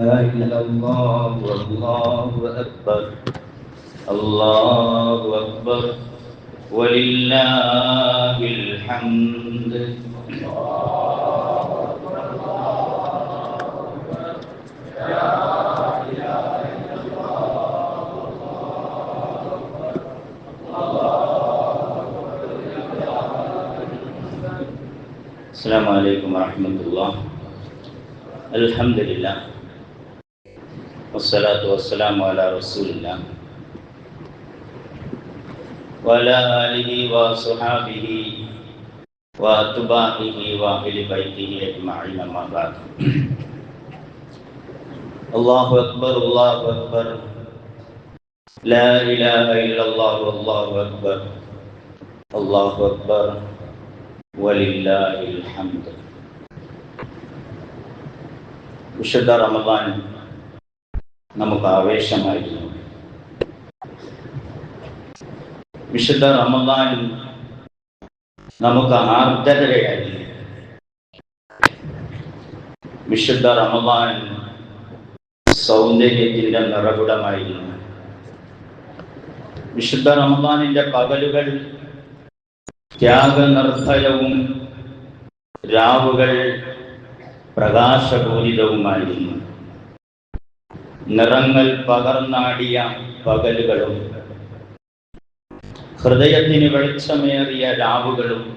إلا الله والله أكبر. الله أكبر. ولله الحمد. السلام عليكم ورحمة الله. الحمد لله. والصلاة والسلام على رسول الله وعلى آله وصحابه وأتباعه وأهل بيته أجمعين أما بعد الله أكبر الله أكبر لا إله إلا الله والله أكبر الله أكبر ولله الحمد വിശുദ്ധ റമദാൻ നമുക്ക് ആവേശമായിരുന്നു. വിശുദ്ധ റമദാനും നമുക്ക് ആർദ്രതയായി വിശുദ്ധ റമദാൻ സൗന്ദര്യത്തിന്റെ നിറകുടമായിരുന്നു. വിശുദ്ധ റമദാനിന്റെ പകലുകൾ ത്യാഗനിർഭരവും രാവുകൾ പ്രകാശപൂരിതവുമായിരുന്നു. നിറങ്ങൾ പകർന്നാടിയ പകലുകളും. ഹൃദയത്തിന് വെളിച്ചമേറിയ രാവുകളും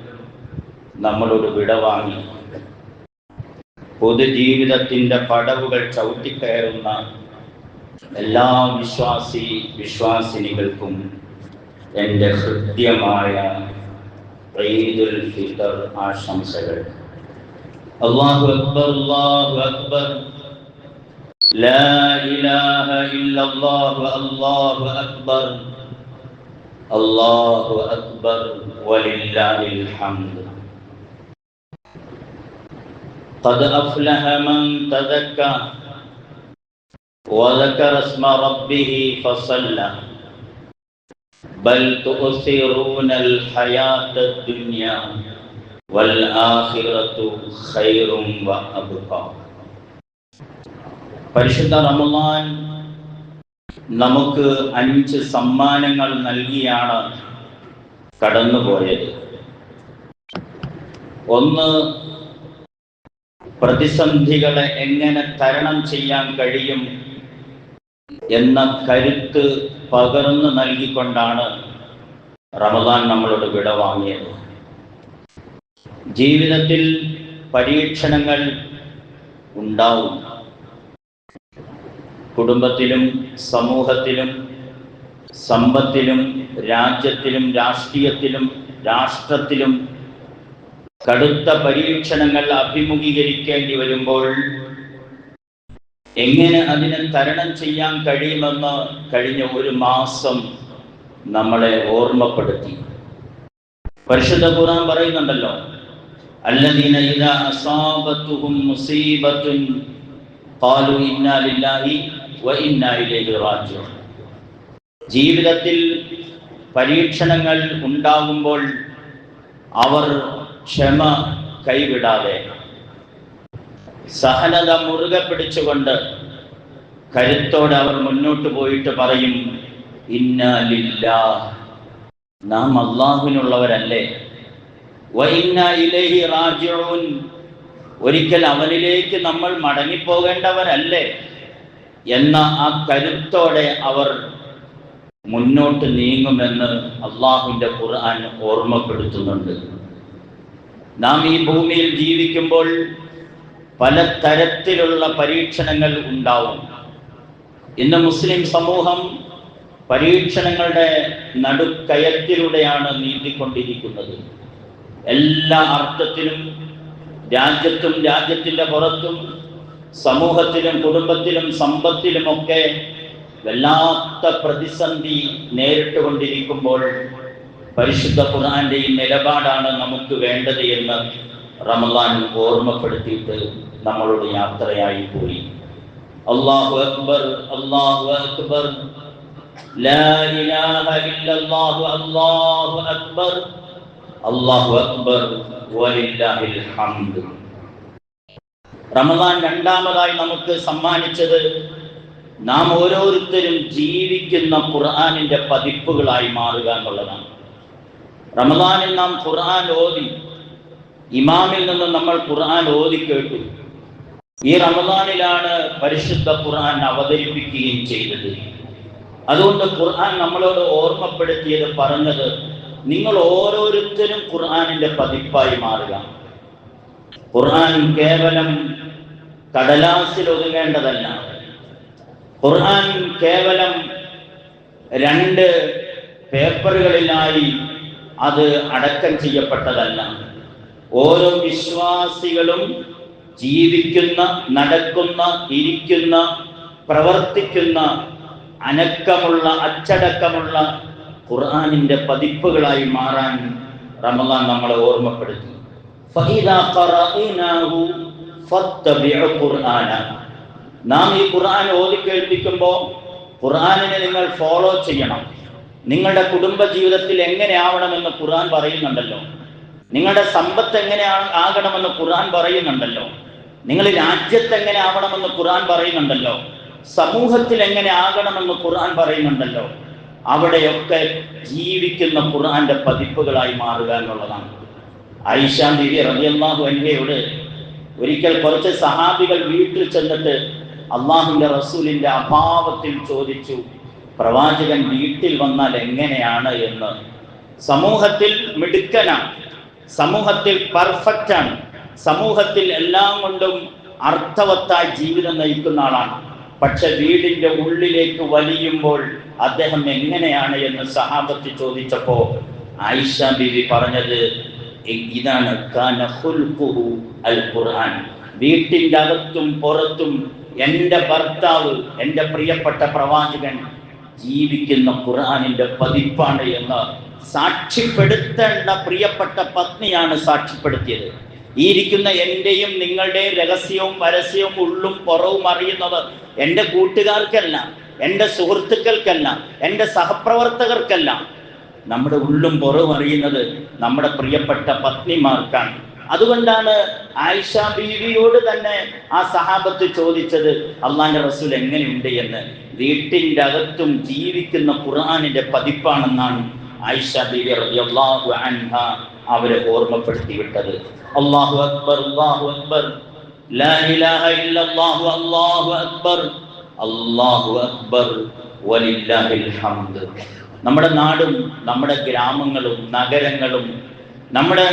നമ്മളോട് വിടവാങ്ങി പൊതുജീവിതത്തിന്റെ പടവുകൾ ചവിട്ടിക്കയറുന്ന എല്ലാ വിശ്വാസി വിശ്വാസിനികൾക്കും എന്റെ ഹൃദ്യമായ ഈദുൽ ആശംസകൾ. അള്ളാഹു അക്ബർ അള്ളാഹു അക്ബർ. لا إله إلا الله الله أكبر. الله أكبر ولله الحمد. قد أفلح من تذكى وذكر اسم ربه فصلى. بل تؤثرون الحياة الدنيا والآخرة خير وأبقى. പരിശുദ്ധ റമദാൻ നമുക്ക് അഞ്ച് സമ്മാനങ്ങൾ നൽകിയാണ് കടന്നുപോയത്. ഒന്ന് പ്രതിസന്ധികളെ എങ്ങനെ തരണം ചെയ്യാൻ കഴിയും എന്ന കരുത്ത് പകർന്നു നൽകിക്കൊണ്ടാണ് റമദാൻ നമ്മളോട് വിടവാങ്ങിയത് ജീവിതത്തിൽ പരീക്ഷണങ്ങൾ ഉണ്ടാവും. കുടുംബത്തിലും സമൂഹത്തിലും സമ്പത്തിലും രാജ്യത്തിലും രാഷ്ട്രീയത്തിലും രാഷ്ട്രത്തിലും കടുത്ത പരീക്ഷണങ്ങൾ അഭിമുഖീകരിക്കേണ്ടി വരുമ്പോൾ എങ്ങനെ അതിനെ തരണം ചെയ്യാൻ കഴിയുമെന്ന് കഴിഞ്ഞ ഒരു മാസം നമ്മളെ ഓർമ്മപ്പെടുത്തി. പരിശുദ്ധ ഖുർആൻ പറയുന്നുണ്ടല്ലോ ലില്ലാഹി ജീവിതത്തിൽ പരീക്ഷണങ്ങൾ ഉണ്ടാകുമ്പോൾ അവർ ക്ഷമ കൈവിടാതെ സഹനത മുറുകെ പിടിച്ചുകൊണ്ട് കരുത്തോടെ അവർ മുന്നോട്ട് പോയിട്ട് പറയും ഇന്നാ ലില്ലാ നാം അള്ളാഹുവിനുള്ളവരല്ലേ ഇലൈഹി റാജിഊൻ. ഒരിക്കൽ അവനിലേക്ക് നമ്മൾ മടങ്ങിപ്പോകേണ്ടവരല്ലേ. എന്ന ആ കരുത്തോടെ അവർ മുന്നോട്ട് നീങ്ങുമെന്ന് അള്ളാഹുവിന്റെ ഖുർആൻ ഓർമ്മപ്പെടുത്തുന്നുണ്ട്. നാം ഈ ഭൂമിയിൽ ജീവിക്കുമ്പോൾ പല തരത്തിലുള്ള പരീക്ഷണങ്ങൾ ഉണ്ടാവും. ഇന്ന് മുസ്ലിം സമൂഹം പരീക്ഷണങ്ങളുടെ നടുക്കയത്തിലൂടെയാണ് നീന്തിക്കൊണ്ടിരിക്കുന്നത്. എല്ലാ അർത്ഥത്തിലും രാജ്യത്തും രാജ്യത്തിന്റെ പുറത്തും സമൂഹത്തിലും കുടുംബത്തിലും സമ്പത്തിലുമൊക്കെ വല്ലാത്ത പ്രതിസന്ധി നേരിട്ടുകൊണ്ടിരിക്കുമ്പോൾ പരിശുദ്ധ ഖുർആന്റെ ഈ നിലപാടാണ് നമുക്ക് വേണ്ടത് എന്ന് റമദാൻ ഓർമ്മപ്പെടുത്തിയിട്ട് നമ്മളോട് യാത്രയായി പോയി. അള്ളാഹു അക്ബർ അള്ളാഹു അക്ബർ. അല്ലാഹു അക്ബർ. അല്ലാഹു അക്ബർ വലില്ലാഹിൽ ഹംദ്. റമദാൻ രണ്ടാമതായി നമുക്ക് സമ്മാനിച്ചത് നാം ഓരോരുത്തരും ജീവിക്കുന്ന ഖുർആാനിന്റെ പതിപ്പുകളായി മാറുക എന്നുള്ളതാണ്. റമദാനിൽ നാം ഖുർആൻ ഓതി ഇമാമിൽ നിന്ന് നമ്മൾ ഖുർആൻ ഓതി കേട്ടു. ഈ റമദാനിലാണ് പരിശുദ്ധ ഖുർആൻ അവതരിപ്പിക്കുകയും ചെയ്തത്. അതുകൊണ്ട് ഖുർആൻ നമ്മളോട് ഓർമ്മപ്പെടുത്തിയത് പറഞ്ഞത് നിങ്ങൾ ഓരോരുത്തരും ഖുർആനിന്റെ പതിപ്പായി മാറുക. ഖുർആൻ കേവലം കടലാസിൽ ഒതുങ്ങേണ്ടതല്ല. ഖുർആൻ കേവലം രണ്ട് പേപ്പറുകളിലായി അത് അടക്കം ചെയ്യപ്പെട്ടതല്ല. ഓരോ വിശ്വാസികളും ജീവിക്കുന്ന നടക്കുന്ന ഇരിക്കുന്ന പ്രവർത്തിക്കുന്ന അനക്കമുള്ള അച്ചടക്കമുള്ള ഖുർആാനിന്റെ പതിപ്പുകളായി മാറാൻ റമദാൻ നമ്മളെ ഓർമ്മപ്പെടുത്തി. ഖുർആന. നാം ഈ ഖുർആൻ ഓതി കേൾപ്പിക്കുമ്പോൾ ഖുർആനിനെ നിങ്ങൾ ഫോളോ ചെയ്യണം. നിങ്ങളുടെ കുടുംബ ജീവിതത്തിൽ എങ്ങനെയാവണമെന്ന് ഖുർആൻ പറയുന്നുണ്ടല്ലോ. നിങ്ങളുടെ സമ്പത്ത് എങ്ങനെ ആകണമെന്ന് ഖുർആൻ പറയുന്നുണ്ടല്ലോ. നിങ്ങൾ രാജ്യത്ത് എങ്ങനെ ആവണമെന്ന് ഖുർആൻ പറയുന്നുണ്ടല്ലോ. സമൂഹത്തിൽ എങ്ങനെ ആകണമെന്ന് ഖുർആൻ പറയുന്നുണ്ടല്ലോ. അവിടെയൊക്കെ ജീവിക്കുന്ന ഖുർആന്റെ പതിപ്പുകളായി മാറുക എന്നുള്ളതാണ്. ആയിഷ ബിബി റളിയല്ലാഹു അൻഹയോട് ഒരിക്കൽ കുറച്ച് സഹാബികൾ വീട്ടിൽ ചെന്നിട്ട് അള്ളാഹുവിന്റെ റസൂലിന്റെ അഭാവത്തിൽ ചോദിച്ചു പ്രവാചകൻ വീട്ടിൽ വന്നാൽ എങ്ങനെയാണ് എന്ന്. സമൂഹത്തിൽ മിടുക്കനാണ് സമൂഹത്തിൽ പെർഫെക്റ്റ് ആണ് സമൂഹത്തിൽ എല്ലാം കൊണ്ടും അർത്ഥവത്തായ ജീവിതം നയിക്കുന്ന ആളാണ്. പക്ഷെ വീടിന്റെ ഉള്ളിലേക്ക് വലിയുമ്പോൾ അദ്ദേഹം എങ്ങനെയാണ് എന്ന് സഹാബത്ത് ചോദിച്ചപ്പോ ആയിഷ ബിവി പറഞ്ഞത് ഇതാണ് അൽ ഖുർആൻ വീട്ടിന്റെ അകത്തും പുറത്തും എന്റെ ഭർത്താവ് എന്റെ പ്രിയപ്പെട്ട പ്രവാചകൻ ജീവിക്കുന്ന ഖുർആാനിന്റെ പതിപ്പാണ് എന്ന് സാക്ഷ്യപ്പെടുത്തേണ്ട പ്രിയപ്പെട്ട പത്നിയാണ് സാക്ഷ്യപ്പെടുത്തിയത്. ഈ ഇരിക്കുന്ന എന്റെയും നിങ്ങളുടെയും രഹസ്യവും പരസ്യവും ഉള്ളും പുറവും അറിയുന്നത് എന്റെ കൂട്ടുകാർക്കല്ല എന്റെ സുഹൃത്തുക്കൾക്കല്ല എന്റെ സഹപ്രവർത്തകർക്കല്ല. നമ്മുടെ ഉള്ളും പുറവും അറിയുന്നത് നമ്മുടെ പ്രിയപ്പെട്ട പത്നിമാർക്കാണ്. അതുകൊണ്ടാണ് ആയിഷ ബീവിയോട് തന്നെ ആ സഹാബത്ത് ചോദിച്ചത് അള്ളാന്റെ റസൂൽ എങ്ങനെയുണ്ട് എന്ന്? വീട്ടിന്റെ അകത്തും ജീവിക്കുന്ന ഖുർആാനിന്റെ പതിപ്പാണെന്നാണ് ആയിഷ ബീവി റളിയല്ലാഹു അൻഹ അവരെ ഓർമ്മപ്പെടുത്തി വിട്ടത്. അല്ലാഹു അക്ബർ അല്ലാഹു അക്ബർ. ഇല്ലല്ലാഹു അല്ലാഹു അക്ബർ. അല്ലാഹു അക്ബർ വലില്ലാഹിൽ നമ്മുടെ നാടും നമ്മുടെ ഗ്രാമങ്ങളും നഗരങ്ങളും നമ്മുടെ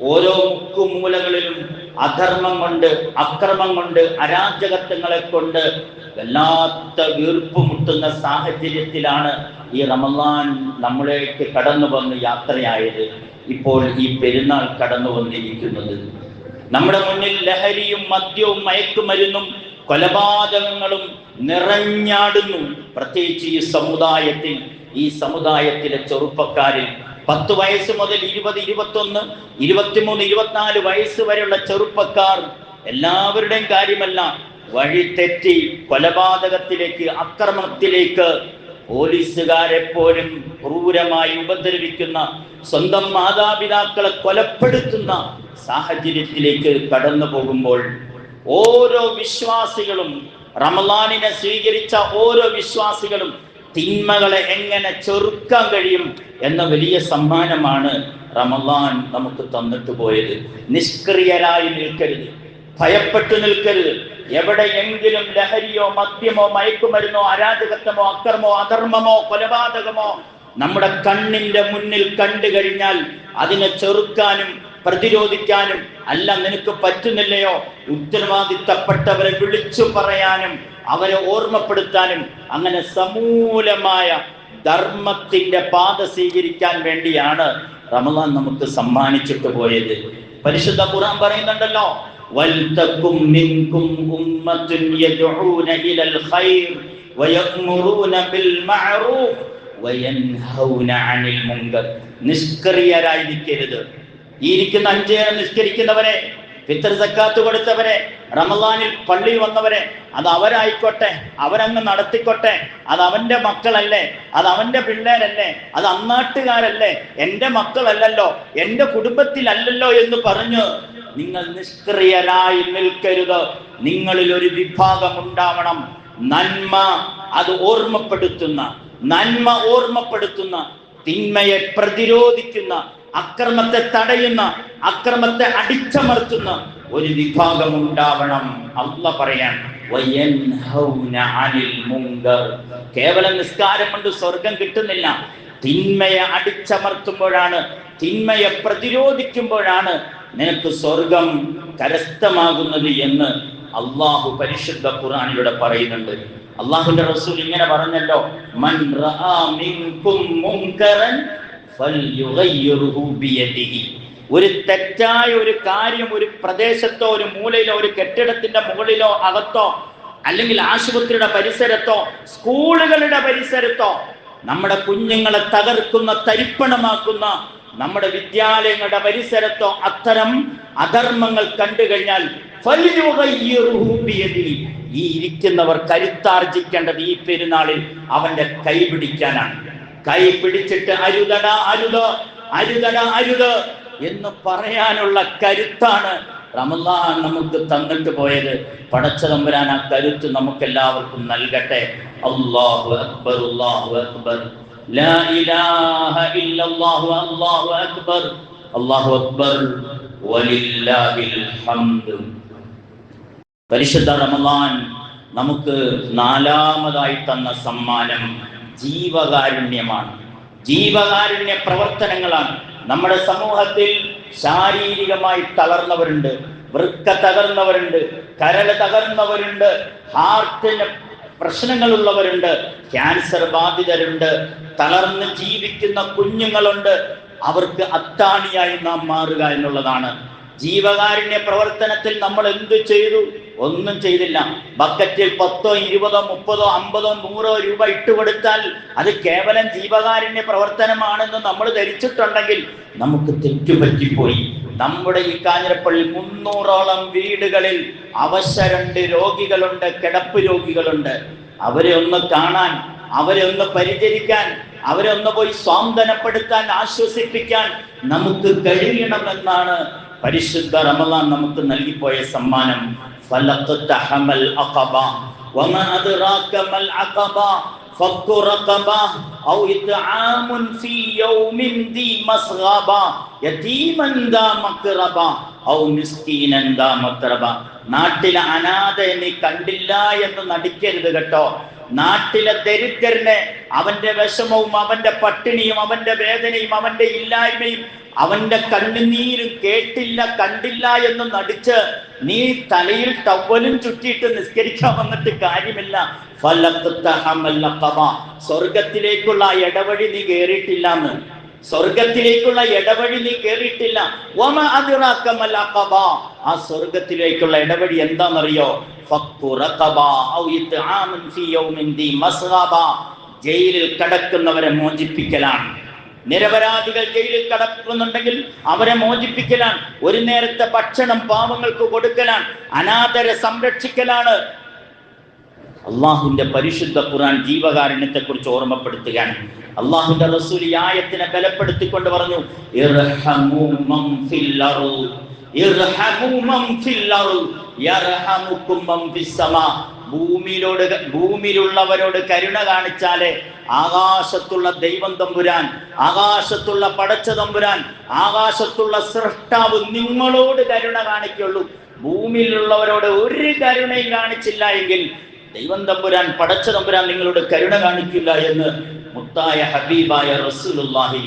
ഓരോ മുക്കുമൂലകളിലും അധർമ്മം കൊണ്ട് അക്രമം കൊണ്ട് അരാജകത്വങ്ങളെ കൊണ്ട് വല്ലാത്ത വീർപ്പുമുട്ടുന്ന സാഹചര്യത്തിലാണ് ഈ റമദാൻ നമ്മളേക്ക് കടന്നു വന്ന് യാത്രയായത്. ഇപ്പോൾ ഈ പെരുന്നാൾ കടന്നു വന്നിരിക്കുന്നത് നമ്മുടെ മുന്നിൽ ലഹരിയും മദ്യവും മയക്കുമരുന്നും കൊലപാതകങ്ങളും നിറഞ്ഞാടുന്നു. പ്രത്യേകിച്ച് ഈ സമുദായത്തിൽ ഈ സമുദായത്തിലെ ചെറുപ്പക്കാരിൽ പത്ത് വയസ്സ് മുതൽ ഇരുപത് ഇരുപത്തൊന്ന് ഇരുപത്തിമൂന്ന് ഇരുപത്തിനാല് വയസ്സ് വരെയുള്ള ചെറുപ്പക്കാർ എല്ലാവരുടെയും കാര്യമല്ല വഴി തെറ്റി കൊലപാതകത്തിലേക്ക് അക്രമത്തിലേക്ക് പോലീസുകാരെ പോലും ക്രൂരമായി ഉപദ്രവിക്കുന്ന സ്വന്തം മാതാപിതാക്കളെ കൊലപ്പെടുത്തുന്ന സാഹചര്യത്തിലേക്ക് കടന്നു പോകുമ്പോൾ ഓരോ വിശ്വാസികളും റമലാനിനെ സ്വീകരിച്ച ഓരോ വിശ്വാസികളും തിന്മകളെ എങ്ങനെ ചെറുക്കാൻ കഴിയും എന്ന വലിയ സമ്മാനമാണ് റമദാൻ നമുക്ക് തന്നിട്ട് പോയത്. നിഷ്ക്രിയരായി നിൽക്കരുത്. ഭയപ്പെട്ടു നിൽക്കരുത്. എവിടെ എങ്കിലും ലഹരിയോ മദ്യമോ മയക്കുമരുന്നോ അരാജകത്വമോ അക്രമോ അധർമ്മമോ കൊലപാതകമോ നമ്മുടെ കണ്ണിന്റെ മുന്നിൽ കണ്ടു കഴിഞ്ഞാൽ അതിനെ ചെറുക്കാനും പ്രതിരോധിക്കാനും അല്ല നിനക്ക് പറ്റുന്നില്ലയോ? ഉത്തരവാദിത്തപ്പെട്ടവരെ വിളിച്ചു പറയാനും അവരെ ഓർമ്മപ്പെടുത്താനും അങ്ങനെ സമൂലമായ ധർമ്മത്തിന്റെ പാത സ്വീകരിക്കാൻ വേണ്ടിയാണ് റമദാൻ നമുക്ക് സമ്മാനിച്ചിട്ട് പോയത്. പരിശുദ്ധ ഖുർആൻ പറയുന്നുണ്ടല്ലോ വൽതക്കും മിൻകും ഉമ്മത്തുൻ യദ്ഊന ഇലൽ ഖൈർ വയഅ്മുറൂന ബിൽ മഅറൂഫ് വയൻഹൗന അനിൽ മുങ്കർ നിഷ്ക്രിയരായിരിക്കരുത്. ഈ ഇരിക്കുന്ന അഞ്ച് നിഷ്കരിക്കുന്നവരെ ഫിത്തർ സക്കാത്ത് കൊടുത്തവരെ റമദാനിൽ പള്ളിയിൽ വന്നവരെ അത് അവരായിക്കോട്ടെ അവരങ്ങ് നടത്തിക്കോട്ടെ അത് അവന്റെ മക്കളല്ലേ അത് അവന്റെ പിള്ളേരല്ലേ അത് അന്നാട്ടുകാരല്ലേ എന്റെ മക്കളല്ലല്ലോ എന്റെ കുടുംബത്തിലല്ലല്ലോ എന്ന് പറഞ്ഞ് നിങ്ങൾ നിഷ്ക്രിയരായി നിൽക്കരുത്. നിങ്ങളിൽ ഒരു വിഭാഗം ഉണ്ടാവണം. നന്മ അത് ഓർമ്മപ്പെടുത്തുന്ന നന്മ ഓർമ്മപ്പെടുത്തുന്ന തിന്മയെ പ്രതിരോധിക്കുന്ന അക്രമത്തെ തടയുന്ന അക്രമത്തെ അടിച്ചമർത്തുന്ന ഒരു വിഭാഗം ഉണ്ടാവണം. അല്ല പറയാൻ കേവലം നിസ്കാരം കൊണ്ട് സ്വർഗം കിട്ടുന്നില്ല. തിന്മയെ അടിച്ചമർത്തുമ്പോഴാണ് തിന്മയെ പ്രതിരോധിക്കുമ്പോഴാണ് നിനക്ക് സ്വർഗം കരസ്ഥമാകുന്നത് എന്ന് അള്ളാഹു പരിശുദ്ധ ഖുർആനിലൂടെ പറയുന്നുണ്ട്. അള്ളാഹുന്റെ റസൂൽ ഇങ്ങനെ പറഞ്ഞല്ലോ മൻ ഒരു തെറ്റായ ഒരു കാര്യം ഒരു പ്രദേശത്തോ ഒരു മൂലയിലോ ഒരു കെട്ടിടത്തിന്റെ മുകളിലോ അകത്തോ അല്ലെങ്കിൽ ആശുപത്രിയുടെ പരിസരത്തോ സ്കൂളുകളുടെ പരിസരത്തോ നമ്മുടെ കുഞ്ഞുങ്ങളെ തകർക്കുന്ന തരിപ്പണമാക്കുന്ന നമ്മുടെ വിദ്യാലയങ്ങളുടെ പരിസരത്തോ അത്തരം അധർമ്മങ്ങൾ കണ്ടു കഴിഞ്ഞാൽ. ഈ ഇരിക്കുന്നവർ കരുത്താർജിക്കേണ്ടത് ഈ പെരുന്നാളിൽ അവന്റെ കൈ പിടിക്കാനാണ് കൈ പിടിച്ചിട്ട് അരുതട അരുത് അരുതട അരുത് എന്ന് പറയാനുള്ള കരുത്താണ് റമലാൻ നമുക്ക് തന്നിട്ട് പോയത്. പടച്ച തമ്പുരാൻ ആ കരുത്ത് നമുക്ക് എല്ലാവർക്കും നൽകട്ടെ. അല്ലാഹു അക്ബർ അല്ലാഹു അക്ബർ. ലാ ഇലാഹ ഇല്ലല്ലാഹു അല്ലാഹു അക്ബർ. അല്ലാഹു അക്ബർ. വലില്ലാഹിൽ പരിശുദ്ധ റമലാൻ നമുക്ക് നാലാമതായി തന്ന സമ്മാനം ജീവകാരുണ്യമാണ്. ജീവകാരുണ്യ പ്രവർത്തനങ്ങളാണ്. നമ്മുടെ സമൂഹത്തിൽ ശാരീരികമായി തളർന്നവരുണ്ട് വൃക്ക തകർന്നവരുണ്ട് കരൾ തകർന്നവരുണ്ട് ഹാർട്ടിന് പ്രശ്നങ്ങളുള്ളവരുണ്ട് ക്യാൻസർ ബാധിതരുണ്ട് തളർന്ന് ജീവിക്കുന്ന കുഞ്ഞുങ്ങളുണ്ട്. അവർക്ക് അത്താണിയായി നാം മാറുക എന്നുള്ളതാണ്. ജീവകാരുണ്യ പ്രവർത്തനത്തിൽ നമ്മൾ എന്ത് ചെയ്തു? ഒന്നും ചെയ്തില്ല. ബക്കറ്റിൽ പത്തോ ഇരുപതോ മുപ്പതോ അമ്പതോ നൂറോ രൂപ ഇട്ടുകൊടുത്താൽ അത് കേവലം ജീവകാരുണ്യ പ്രവർത്തനമാണെന്ന് നമ്മൾ ധരിച്ചിട്ടുണ്ടെങ്കിൽ നമുക്ക് തെറ്റുപറ്റിപ്പോയി. നമ്മുടെ ഈ കാഞ്ഞിരപ്പള്ളി മുന്നൂറോളം വീടുകളിൽ അവശരണ്ട് രോഗികളുണ്ട് കിടപ്പ് രോഗികളുണ്ട്. അവരെ ഒന്ന് കാണാൻ അവരെ ഒന്ന് പരിചരിക്കാൻ അവരെ ഒന്ന് പോയി സ്വാന്തനപ്പെടുത്താൻ ആശ്വസിപ്പിക്കാൻ നമുക്ക് കഴിയണമെന്നാണ് പരിശുദ്ധ റമദാൻ നമുക്ക് നൽകിപ്പോയ സമ്മാനം. ഫലഖ്തഹമൽ അഖബ വമാ أدراك ما അഖബ فك رقبة ഔ إطعام في يوم ذي മസ്ഗബ يتيما ذا مقربة ഔ മിസ്കീനൻ ദാ മത്രബ നാട്ടിലെ കണ്ടില്ല എന്ന് നടിക്കരുത് കേട്ടോ. നാട്ടിലെ ദരിദ്രനെ അവന്റെ വിഷമവും അവന്റെ പട്ടിണിയും അവന്റെ വേദനയും അവന്റെ ഇല്ലായ്മയും അവന്റെ കണ്ണുനീര് കേട്ടില്ല കണ്ടില്ല എന്ന് നടിച്ച് നീ തലയിൽ ടവലും ചുറ്റിയിട്ട് നിസ്കരിക്കാൻ വന്നിട്ട് കാര്യമില്ല. സ്വർഗത്തിലേക്കുള്ള ഇടവഴി നീ കേറിയിട്ടില്ല എന്ന് സ്വർഗത്തിലേക്കുള്ള ഇടവഴി നീ കേറിയിട്ടില്ല. ആ സ്വർഗത്തിലേക്കുള്ള ഇടവഴി എന്താണെന്നറിയോ. ജയിലിൽ കിടക്കുന്നവരെ മോചിപ്പിക്കലാണ് നിരപരാധികൾ ജയിലിൽ കടക്കുന്നുണ്ടെങ്കിൽ അവരെ മോചിപ്പിക്കലാണ്. ഒരു നേരത്തെ ഭക്ഷണം പാവങ്ങൾക്ക് കൊടുക്കലാണ്. അനാഥരെ സംരക്ഷിക്കലാണ്. അള്ളാഹുവിന്റെ പരിശുദ്ധ ഖുർആൻ ജീവകാരുണ്യത്തെ കുറിച്ച് ഓർമ്മപ്പെടുത്തുകയാണ്. അള്ളാഹുന്റെ റസൂൽ ഈ ആയത്തിനെ ബലപ്പെടുത്തിക്കൊണ്ട് പറഞ്ഞു ഇർഹമു മം സമാ. ഭൂമിയിലോട് ഭൂമിയിലുള്ളവരോട് കരുണ കാണിച്ചാലേ ആകാശത്തുള്ള ദൈവം തമ്പുരാൻ ആകാശത്തുള്ള പടച്ച തമ്പുരാൻ ആകാശത്തുള്ള സൃഷ്ടാവ് നിങ്ങളോട് കരുണ കാണിക്കുള്ളൂ ഭൂമിയിലുള്ളവരോട് ഒരു കരുണയും കാണിച്ചില്ല എങ്കിൽ ദൈവം തമ്പുരാൻ പടച്ച തമ്പുരാൻ നിങ്ങളോട് കരുണ കാണിക്കില്ല എന്ന് മുത്തായ ഹബീബായ റസൂലുള്ളാഹി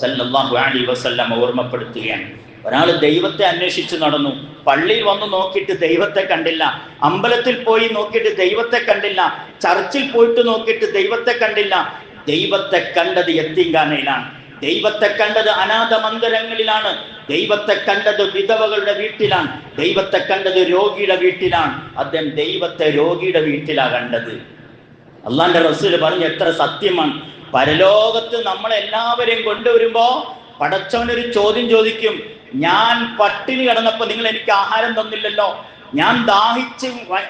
സല്ലല്ലാഹു അലൈഹി വസല്ലം ഓർമ്മപ്പെടുത്തുകയാണ്. ഒരാൾ ദൈവത്തെ അന്വേഷിച്ച് നടന്നു. പള്ളിയിൽ വന്ന് നോക്കിയിട്ട് ദൈവത്തെ കണ്ടില്ല. അമ്പലത്തിൽ പോയി നോക്കിയിട്ട് ദൈവത്തെ കണ്ടില്ല. ചർച്ചിൽ പോയിട്ട് നോക്കിയിട്ട് ദൈവത്തെ കണ്ടില്ല. ദൈവത്തെ കണ്ടത് എത്തിങ്കാനയിലാണ്. ദൈവത്തെ കണ്ടത് അനാഥ മന്ദിരങ്ങളിലാണ്. ദൈവത്തെ കണ്ടത് വിധവകളുടെ വീട്ടിലാണ്. ദൈവത്തെ കണ്ടത് രോഗിയുടെ വീട്ടിലാണ്. അദ്ദേഹം ദൈവത്തെ രോഗിയുടെ വീട്ടിലാണ് കണ്ടത്. അള്ളാന്റെ റസൂൽ പറഞ്ഞു എത്ര സത്യമാണ്. പരലോകത്ത് നമ്മളെല്ലാവരെയും കൊണ്ടുവരുമ്പോ പടച്ചവനൊരു ചോദ്യം ചോദിക്കും. ഞാൻ പട്ടിണി കിടന്നപ്പോ നിങ്ങൾ എനിക്ക് ആഹാരം തന്നില്ലല്ലോ. ഞാൻ ദാഹിച്ച്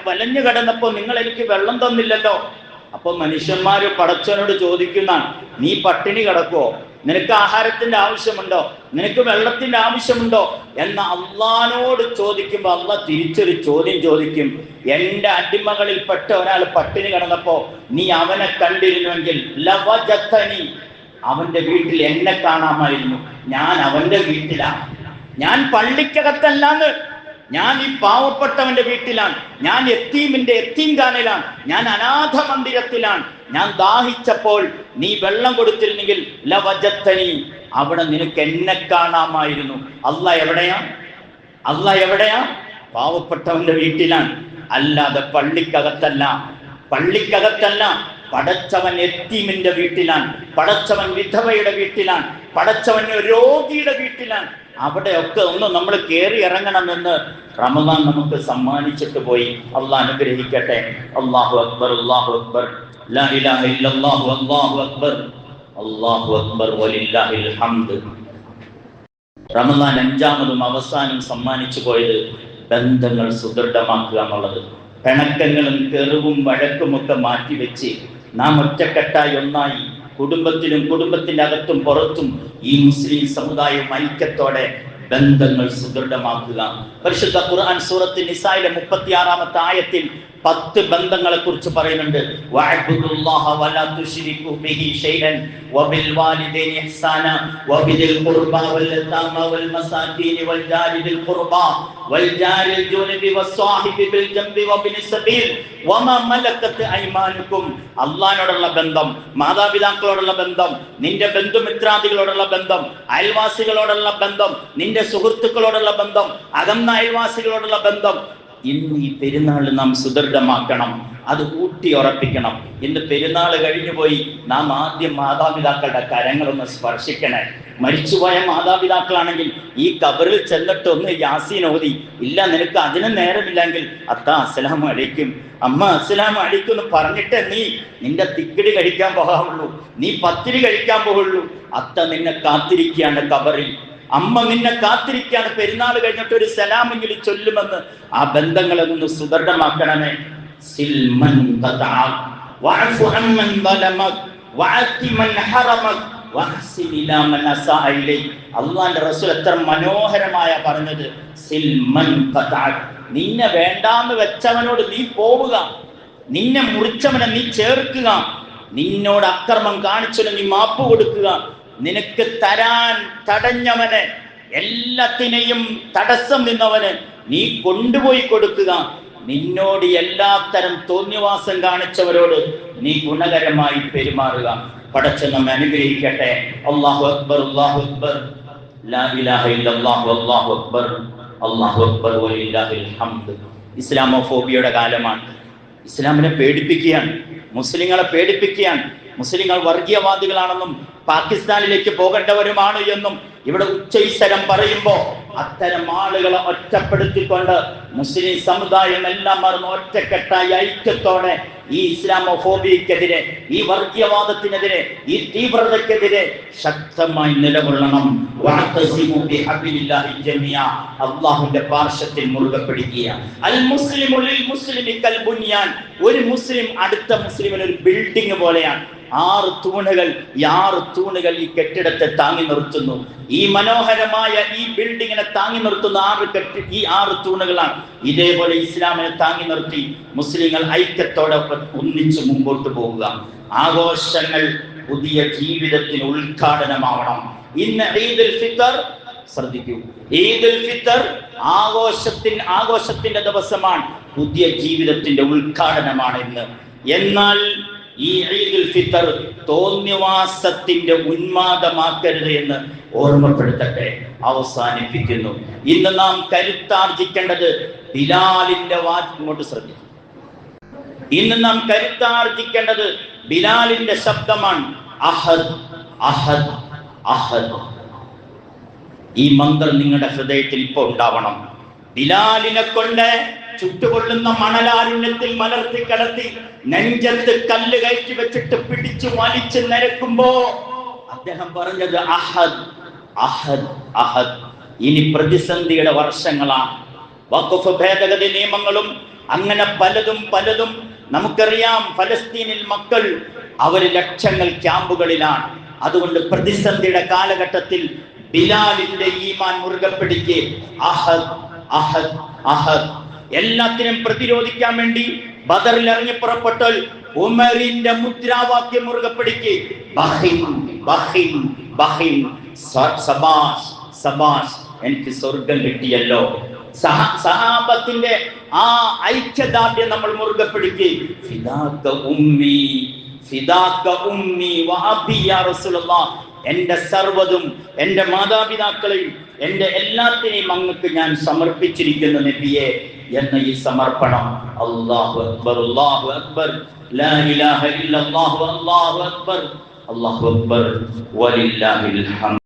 വലഞ്ഞു കിടന്നപ്പോ നിങ്ങൾ എനിക്ക് വെള്ളം തന്നില്ലല്ലോ. അപ്പൊ മനുഷ്യന്മാര് പടച്ചവനോട് ചോദിക്കുന്നതാണ് നീ പട്ടിണി കിടക്കുവോ? നിനക്ക് ആഹാരത്തിന്റെ ആവശ്യമുണ്ടോ? നിനക്ക് വെള്ളത്തിന്റെ ആവശ്യമുണ്ടോ? എന്ന അള്ളഹാനോട് ചോദിക്കുമ്പോൾ അള്ള തിരിച്ചൊരു ചോദ്യം ചോദിക്കും. എന്റെ അടിമകളിൽപ്പെട്ട ഒരാൾ പട്ടിണി കിടന്നപ്പോ നീ അവനെ കണ്ടിരുന്നുവെങ്കിൽ ലവജത്തനി അവന്റെ വീട്ടിൽ എന്നെ കാണാമായിരുന്നു. ഞാൻ അവന്റെ വീട്ടിലാണ് ഞാൻ പള്ളിക്കകത്തല്ലാന്ന്. ഞാൻ ഈ പാവപ്പെട്ടവന്റെ വീട്ടിലാണ്. ഞാൻ എത്തീമിന്റെ എത്തീംഖാനിലാണ് ഞാൻ അനാഥ മന്ദിരത്തിലാണ് ഞാൻ ദാഹിച്ചപ്പോൾ നീ വെള്ളം കൊടുത്തിരുന്നെങ്കിൽ ലവജത്തനി. അവിടെ നിനക്ക് എന്നെ കാണാമായിരുന്നു. അല്ല എവിടെയാ? അല്ല എവിടെയാ? പാവപ്പെട്ടവന്റെ വീട്ടിലാണ്. അല്ലാതെ പള്ളിക്കകത്തല്ല. പള്ളിക്കകത്തല്ല. പടച്ചവൻ എത്തീമിന്റെ വീട്ടിലാണ്. പടച്ചവൻ വിധവയുടെ വീട്ടിലാണ്. പടച്ചവൻ രോഗിയുടെ വീട്ടിലാണ്. അവിടെയൊക്കെ ഒന്ന് നമ്മൾ കയറി ഇറങ്ങണമെന്ന് റമദാൻ നമുക്ക് സമ്മാനിച്ചിട്ട് പോയി. അള്ളാഹ് അനുഗ്രഹിക്കട്ടെ. അള്ളാഹു അക്ബർ അള്ളാഹു അക്ബർ. ഇല്ലല്ലാഹു അല്ലാഹു അക്ബർ. അല്ലാഹു അക്ബർ റമദാൻ അഞ്ചാമതും അവസാനം സമ്മാനിച്ചു പോയത് ബന്ധങ്ങൾ സുദൃഢമാക്കുക എന്നുള്ളത്. പിണക്കങ്ങളും തെറിവും വഴക്കുമൊക്കെ മാറ്റിവെച്ച് നാം ഒറ്റക്കെട്ടായി ഒന്നായി കുടുംബത്തിലും കുടുംബത്തിന്റെ അകത്തും പുറത്തും ഈ മുസ്ലിം സമുദായം ഐക്യത്തോടെ ബന്ധങ്ങൾ സുദൃഢമാക്കുക. പരിശുദ്ധ ഖുർആൻ സൂറത്ത് നിസായിലെ മുപ്പത്തിയാറാമത്തെ ആയത്തിൽ പത്ത് ബന്ധങ്ങളെ കുറിച്ച് പറയുന്നുണ്ട് അള്ളാഹിനോടുള്ള ബന്ധം മാതാപിതാക്കളോടുള്ള ബന്ധം നിന്റെ ബന്ധുമിത്രാദികളോടുള്ള ബന്ധം അയൽവാസികളോടുള്ള ബന്ധം നിന്റെ സുഹൃത്തുക്കളോടുള്ള ബന്ധം അകന്ന അയൽവാസികളോടുള്ള ബന്ധം ഇന്ന് ഈ പെരുന്നാൾ നാം സുദൃഢമാക്കണം. അത് ഊട്ടി ഉറപ്പിക്കണം. ഇന്ന് പെരുന്നാൾ കഴിഞ്ഞു പോയി നാം ആദ്യം മാതാപിതാക്കളുടെ കരങ്ങളൊന്ന് സ്പർശിക്കണേ. മരിച്ചുപോയ മാതാപിതാക്കളാണെങ്കിൽ ഈ കബറിൽ ചെന്നിട്ട് ഒന്ന് യാസീൻ ഓതി. ഇല്ല നിനക്ക് അതിന് നേരമില്ലെങ്കിൽ. അത്ത അസ്സലാം അടിക്കും അമ്മ അസ്സലാം അടിക്കും എന്ന് പറഞ്ഞിട്ട് നീ നിന്റെ തിക്കിടി കഴിക്കാൻ പോകാവുള്ളൂ. നീ പത്തിരി കഴിക്കാൻ പോകുള്ളൂ അത്ത നിന്നെ കാത്തിരിക്കുകയാണ് കബറിൽ. അമ്മ നിന്നെ കാത്തിരിക്കാൻ പെരുന്നാൾ കഴിഞ്ഞിട്ട് ഒരു സലാമെങ്കിലും ചൊല്ലുമെന്ന് ആ ബന്ധങ്ങളെ ഒന്ന് സുദൃഢമാക്കണമേ. അല്ലാഹുവിന്റെ റസൂൽ എത്ര മനോഹരമായ പറഞ്ഞത്. നിന്നെ വേണ്ടാന്ന് വെച്ചവനോട് നീ പോവുക. നിന്നെ മുറിച്ചവനെ നീ ചേർക്കുക. നിന്നോട് അക്രമം കാണിച്ചവന് നീ മാപ്പ് കൊടുക്കുക. നിനക്ക് തരാൻ തടഞ്ഞവന് എല്ലാത്തിനെയും തടസ്സം നിന്നവന് നീ കൊണ്ടുപോയി കൊടുക്കുക. നിന്നോട് എല്ലാ തരം തോന്നിവാസം കാണിച്ചവരോട് നീ ഗുണകരമായി പെരുമാറുക. പടച്ച നമ്മെ അനുഗ്രഹിക്കട്ടെ. അള്ളാഹു അക്ബർ അള്ളാഹു അക്ബർ. അല്ലാഹു അക്ബർ. അക്ബർ ഇസ്ലാമോഫോബിയയുടെ കാലമാണ്. ഇസ്ലാമിനെ പേടിപ്പിക്കുകയാണ്. മുസ്ലിങ്ങളെ പേടിപ്പിക്കുകയാണ്. മുസ്ലിങ്ങൾ വർഗീയവാദികളാണെന്നും പാകിസ്ഥാനിലേക്ക് പോകേണ്ടവരുമാണ് എന്നും ഇവിടെ ഉച്ചൈസ്വരം പറയുമ്പോ അത്തരം ആളുകളെ ഒറ്റപ്പെടുത്തിക്കൊണ്ട് മുസ്ലിം സമുദായം എല്ലാം മറന്ന് ഒറ്റക്കെട്ടായി ഐക്യത്തോടെ ഈ ഇസ്ലാമോഫോബിയക്കെതിരെ ഈ വർഗീയവാദത്തിനെതിരെ ഈ തീവ്രതക്കെതിരെ ശക്തമായി നിലകൊള്ളണം. അള്ളാഹുന്റെ പാർശ്വത്തിൽ മുറുകെ പിടിക്കുക. അൽ മുസ്ലിം ഒരു മുസ്ലിം അടുത്ത മുസ്ലിമിന് ഒരു ബിൽഡിംഗ് പോലെയാണ്. ആറ് തൂണുകൾ ഈ ആറ് തൂണുകൾ ഈ കെട്ടിടത്തെ താങ്ങി നിർത്തുന്നു. ഈ മനോഹരമായ ഈ ബിൽഡിങ്ങിനെ താങ്ങി നിർത്തുന്ന ആറ് കെട്ടി ഈ ആറ് തൂണുകളാണ് ഇതേപോലെ ഇസ്ലാമിനെ താങ്ങി നിർത്തി മുസ്ലിങ്ങൾ ഐക്യത്തോടെ ഒന്നിച്ച് മുമ്പോട്ട് പോവുക ആഘോഷങ്ങൾ പുതിയ ജീവിതത്തിന് ഉദ്ഘാടനമാവണം. ഇന്ന് ഈദുൽ ഫിത്തർ ശ്രദ്ധിക്കൂ. ഈദുൽ ഫിത്തർ ആഘോഷത്തിന് ആഘോഷത്തിന്റെ ദിവസമാണ് പുതിയ ജീവിതത്തിന്റെ ഉദ്ഘാടനമാണ് ഇന്ന്. എന്നാൽ ഈ ഈദുൽ ഫിത്തർ തോന്നിവാസത്തിന്റെ ഉന്മാദമാക്കരുത് എന്ന് ഓർമ്മപ്പെടുത്തട്ടെ അവസാനിപ്പിക്കുന്നു. ഇന്ന് നാം കരുത്താർജിക്കേണ്ടത് ബിലാലിന്റെ വാക്ക് ഇങ്ങോട്ട് ശ്രദ്ധിക്കും. ഇന്ന് നാം കരുത്താർജിക്കേണ്ടത് ബിലാലിന്റെ ശബ്ദമാണ് അഹദ് അഹദ് അഹദ്. ഈ മന്ത്രം നിങ്ങളുടെ ഹൃദയത്തിൽ ഇപ്പോൾ ഉണ്ടാവണം. ബിലാലിനെ കൊണ്ട് ചുട്ടുകൊള്ളുന്ന മണലാരുണ്യത്തിൽ മലർത്തി കടത്തി നെഞ്ചത്ത് കല്ല് കയറ്റി വെച്ചിട്ട് പിടിച്ചു വലിച്ചു നിരക്കുമ്പോ അദ്ദേഹം പറഞ്ഞത് അഹദ് അഹദ് അഹദ്. ഇനി പ്രതിസന്ധിയുടെ വർഷങ്ങളാണ്. വഖഫ് ഭേദഗതി നിയമങ്ങളും അങ്ങനെ പലതും പലതും നമുക്കറിയാം ഫലസ്തീനിൽ മക്കൾ അവർ ലക്ഷങ്ങൾ ക്യാമ്പുകളിലാണ്. അതുകൊണ്ട് പ്രതിസന്ധിയുടെ കാലഘട്ടത്തിൽ ബിലാലിന്റെ ഈമാൻ മുറുകെ പിടിക്ക് അഹദ് അഹദ് അഹദ്. എല്ലാത്തിനും പ്രതിരോധിക്കാൻ വേണ്ടി ബദറിൽ ഇറങ്ങി പുറപ്പെട്ടൽ ഉമറിന്റെ മുദ്രാവാക്യം മുറുകെ പിടിക്ക്. എനിക്ക് സ്വർഗം കിട്ടിയല്ലോ. സഹാബത്തിന്റെ ആ ഐക്യദാർഢ്യം നമ്മൾ മുറുകെ പിടിക്ക്. ഉമ്മി എന്റെ സർവതും എന്റെ മാതാപിതാക്കളെയും എന്റെ എല്ലാത്തിനെയും അങ്ങക്ക് ഞാൻ സമർപ്പിച്ചിരിക്കുന്ന നബിയെ. എന്ന ഈ സമർപ്പണം. അല്ലാഹു അക്ബർ അല്ലാഹു അക്ബർ. ലാ ഇലാഹ ഇല്ലല്ലാഹു അല്ലാഹു അക്ബർ. അല്ലാഹു അക്ബർ. വലില്ലാഹിൽ ഹംദ്.